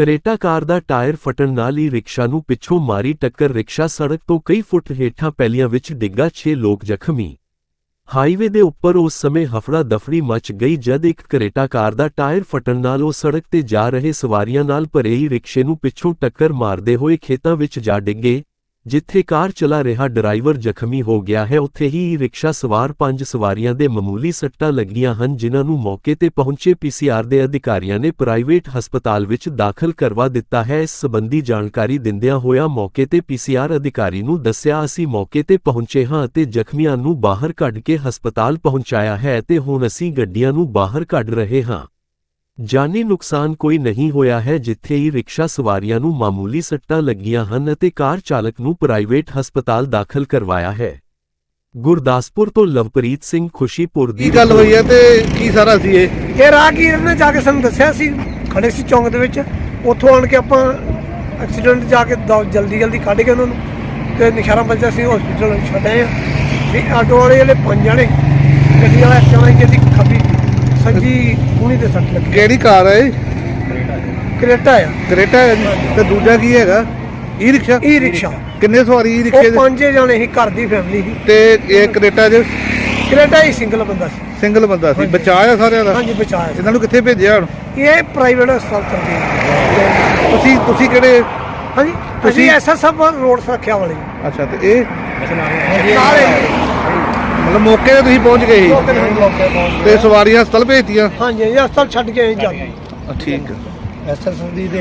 Creta car ਦਾ tyre ਫਟਣ ਨਾਲ ਹੀ rickshaw ਨੂੰ ਪਿੱਛੋਂ ਮਾਰੀ ਟੱਕਰ। ਰਿਕਸ਼ਾ ਸੜਕ ਤੋਂ ਕਈ ਫੁੱਟ ਹੇਠਾਂ ਪੈਲੀਆਂ ਵਿੱਚ ਡਿੱਗਾ 6 ਲੋਕ ਜ਼ਖਮੀ। ਹਾਈਵੇ ਦੇ ਉੱਪਰ ਉਸ ਸਮੇਂ ਹਫੜਾ ਦਫੜੀ ਮਚ ਗਈ, ਜਦ ਇੱਕ ਕਰੇਟਾ ਕਾਰ ਦਾ ਟਾਇਰ ਫਟਣ ਨਾਲ ਉਹ ਸੜਕ ਤੇ ਜਾ ਰਹੇ ਸਵਾਰੀਆਂ ਨਾਲ ਭਰੇ ਹੀ ਰਿਕਸ਼ੇ ਨੂੰ ਪਿੱਛੋਂ ਟੱਕਰ ਮਾਰਦੇ ਹੋਏ ਖੇਤਾਂ ਵਿੱਚ ਜਾ ਡਿੱਗੇ। ਜਿੱਥੇ ਕਾਰ ਚਲਾ ਰਿਹਾ ਡਰਾਈਵਰ ਜ਼ਖਮੀ ਹੋ ਗਿਆ ਹੈ, ਉੱਥੇ ਹੀ ਰਿਕਸ਼ਾ ਸਵਾਰ ਪੰਜ ਸਵਾਰੀਆਂ ਦੇ ਮਾਮੂਲੀ ਸੱਟਾਂ ਲੱਗੀਆਂ ਹਨ, ਜਿਨ੍ਹਾਂ ਨੂੰ ਮੌਕੇ ਤੇ ਪਹੁੰਚੇ ਪੀਸੀਆਰ ਦੇ ਅਧਿਕਾਰੀਆਂ ਨੇ ਪ੍ਰਾਈਵੇਟ ਹਸਪਤਾਲ ਵਿੱਚ ਦਾਖਲ ਕਰਵਾ ਦਿੱਤਾ ਹੈ। ਇਸ ਸਬੰਧੀ ਜਾਣਕਾਰੀ ਦਿੰਦਿਆਂ ਹੋਇਆ ਮੌਕੇ ਤੇ ਪੀਸੀਆਰ ਅਧਿਕਾਰੀ ਨੂੰ ਦੱਸਿਆ, ਅਸੀਂ ਮੌਕੇ ਤੇ ਪਹੁੰਚੇ ਹਾਂ ਅਤੇ ਜ਼ਖਮੀਆਂ ਨੂੰ ਬਾਹਰ ਕੱਢ ਕੇ ਹਸਪਤਾਲ ਪਹੁੰਚਾਇਆ ਹੈ ਤੇ ਹੁਣ ਅਸੀਂ ਗੱਡੀਆਂ ਨੂੰ ਬਾਹਰ ਕੱਢ ਰਹੇ ਹਾਂ। ਜਾਨੀ ਨੁਕਸਾਨ ਕੋਈ ਨਹੀਂ ਹੋਇਆ ਹੈ ਜਿੱਥੇ ਹੀ ਰਿਕਸ਼ਾ ਸਵਾਰੀਆਂ ਨੂੰ ਮਾਮੂਲੀ ਸੱਟਾਂ ਲੱਗੀਆਂ ਹਨ ਅਤੇ ਕਾਰ ਚਾਲਕ ਨੂੰ ਪ੍ਰਾਈਵੇਟ ਹਸਪਤਾਲ ਦਾਖਲ ਕਰਵਾਇਆ ਹੈ। ਗੁਰਦਾਸਪੁਰ ਤੋਂ ਲਵਪ੍ਰੀਤ ਸਿੰਘ ਖੁਸ਼ੀਪੁਰ ਦੀ ਕੀ ਗੱਲ ਹੋਈ ਹੈ ਤੇ ਕੀ ਸਾਰਾ ਸੀ ਇਹ? ਇਹ ਰਾਹਗੀਰ ਨੇ ਜਾ ਕੇ ਸਾਨੂੰ ਦੱਸਿਆ ਸੀ? ਖੜੇ ਸੀ ਚੌਂਕ ਦੇ ਵਿੱਚ। ਉੱਥੋਂ ਆਣ ਕੇ ਆਪਾਂ ਐਕਸੀਡੈਂਟ ਜਾ ਕੇ ਜਲਦੀ ਜਲਦੀ ਕੱਢ ਕੇ ਉਹਨਾਂ ਨੂੰ ਤੇ ਨਿਸ਼ਾਰਾ ਬੱਜਾ ਸੀ ਹਸਪੀਟਲ ਛੱਡੇ ਆ। ਵੀ ਆਟੋ ਵਾਲੇ ਜਿਹੜੇ ਪੰਜ ਜਣੇ ਗੱਡੀ ਵਾਲਾ ਐਕਸੀਡੈਂਟ ਜਿਹਦੀ ਖੱਬੀ ਸੱਜੀ ਕੂਣੀ ਤੇ ਸੱਟ ਲੱਗੀ। ਕਿਹੜੀ ਕਾਰ ਹੈ ਇਹ? ਕਰੇਟਾ ਆ। ਕਰੇਟਾ ਹੈ ਜੀ। ਤੇ ਦੂਜਾ ਕੀ ਹੈਗਾ? ਈ ਰਿਕਸ਼ਾ ਈ ਰਿਕਸ਼ਾ ਕਿੰਨੇ ਸਵਾਰੀ ਈ ਰਿਕਸ਼ੇ ਉਹ ਦੇ? ਪੰਜੇ ਜਣੇ ਸੀ ਘਰ ਦੀ ਫੈਮਿਲੀ ਸੀ। ਤੇ ਇਹ ਕਰੇਟਾ ਚ ਕਰੇਟਾ ਹੀ ਸਿੰਗਲ ਬੰਦਾ ਸੀ। ਸਿੰਗਲ ਬੰਦਾ ਸੀ। ਬਚਾਇਆ ਸਾਰਿਆਂ ਦਾ? ਹਾਂਜੀ ਬਚਾਇਆ ਇਹਨਾਂ ਨੂੰ ਕਿੱਥੇ ਭੇਜਿਆ ਹੁਣ? ਇਹ ਪ੍ਰਾਈਵੇਟ ਹਸਪਤਾਲ ਚੱਲਦੇ ਆ ਤੁਸੀਂ ਤੁਸੀਂ ਕਿਹੜੇ? ਹਾਂਜੀ ਤੁਸੀਂ- ਐਸਐਸਐਫ ਰੋਡ ਸੁਰੱਖਿਆ ਵਾਲੇ। ਅੱਛਾ ਤੇ ਇਹ? ਨਾਲੇ ਮਤਲਬ ਮੌਕੇ ਤੇ ਤੁਸੀਂ ਪਹੁੰਚ ਗਏ ਸੀ? ਤੇ ਸਵਾਰੀਆਂ ਹਸਪਤਾਲ ਭੇਜਤੀਆਂ? ਹਾਂਜੀ ਇਹ ਹਸਪਤਾਲ ਛੱਡ ਕੇ ਆਏ ਜਾ ਠੀਕ ਹੈ। ਦੀ ਦੇ